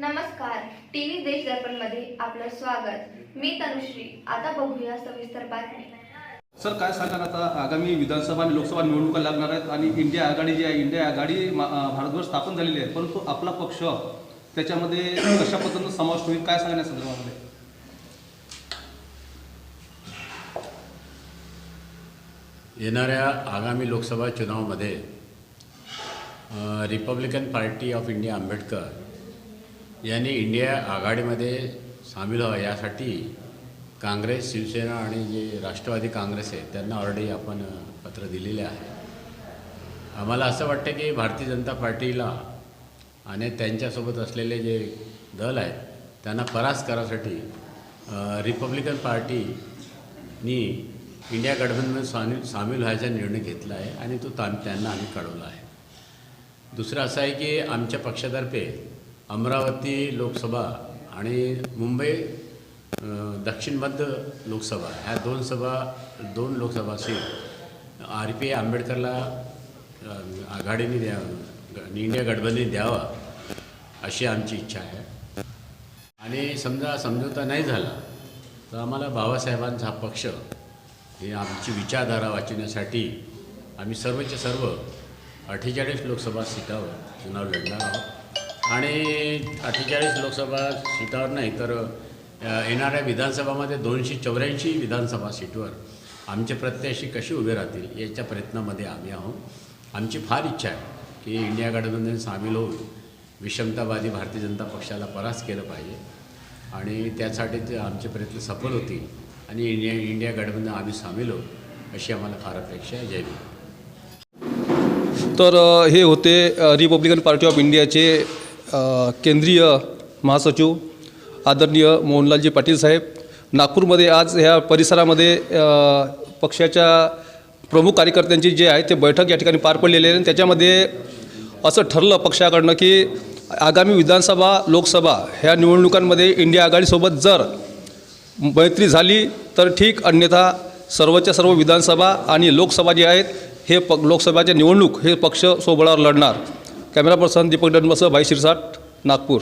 नमस्कार. टीव्ही देश दर्पणमध्ये आपलं स्वागत. मी तनुश्री. आता बघूया सविस्तर बातमी सर काय सांगाल आता? आगामी विधानसभा आणि लोकसभा निवडणुका लागणार आहेत आणि इंडिया आघाडी जी आहे इंडिया आघाडी भारतभर स्थापन झालेली आहे. परंतु आपला पक्ष त्याच्यामध्ये कशा पद्धतीनं समावेश होईल काय सांगण्या संदर्भामध्ये? येणाऱ्या आगामी Lok Sabha चुनावामध्ये Republican Party of India Ambedkar यांनी इंडिया आघाडीमध्ये सामील व्हावं यासाठी काँग्रेस शिवसेना आणि जे राष्ट्रवादी काँग्रेस आहे त्यांना ऑलरेडी आपण पत्र दिलेले आहे. आम्हाला असं वाटतं की भारतीय जनता पार्टीला आणि त्यांच्यासोबत असलेले जे दल आहेत त्यांना परास करासाठी रिपब्लिकन पार्टीनी इंडिया गठबंधनमध्ये सामील सामील व्हायचा निर्णय घेतला आहे आणि तो ताम त्यांना आम्ही कळवला आहे. दुसरं असं आहे की आमच्या पक्षातर्फे अमरावती लोकसभा आणि मुंबई दक्षिण मध्य लोकसभा ह्या दोन सभा दोन लोकसभा सीट आर पी आंबेडकरला आघाडीने द्या इंडिया गठबंधन द्यावा अशी आमची इच्छा आहे. आणि समजा समझोता नाही झाला तर आम्हाला बाबासाहेबांचा पक्ष हे आमची विचारधारा वाचवण्यासाठी आम्ही सर्वच्या सर्व अठ्ठेचाळीस लोकसभा सीटावर चुनाव लढणार आहोत. आणि अठ्ठेचाळीस लोकसभा सीटावर नाही तर येणाऱ्या विधानसभामध्ये दोनशे चौऱ्याऐंशी विधानसभा सीटवर आमचे प्रत्याशी कसे उभे राहतील याच्या प्रयत्नामध्ये आम्ही आहोत. आमची फार इच्छा आहे की इंडिया गठबंधन सामील होऊन विषमतावादी भारतीय जनता पक्षाला परास केलं पाहिजे. आणि त्यासाठी ते आमचे प्रयत्न सफल होतील आणि इंडिया इंडिया गठबंधन आम्ही सामील होऊ अशी आम्हाला फार अपेक्षा आहे. जय तर हे होते रिपब्लिकन पार्टी ऑफ इंडियाचे केंद्रीय महासचिव आदरणीय मोहनलालजी पाटील साहेब नागपूरमध्ये आज ह्या परिसरामध्ये पक्षाच्या प्रमुख कार्यकर्त्यांची जे आहे ते बैठक या ठिकाणी पार पडलेली आहे आणि त्याच्यामध्ये असं ठरलं पक्षाकडनं की आगामी विधानसभा लोकसभा ह्या निवडणुकांमध्ये इंडिया आघाडीसोबत जर मैत्री झाली तर ठीक अन्यथा सर्वच्या सर्व विधानसभा आणि लोकसभा जे आहेत हे प लोकसभाच्या निवडणूक हे पक्ष सोबळावर लढणार. कॅमेरा पर्सन दीपक डनबसह भाई शिरसाट नागपूर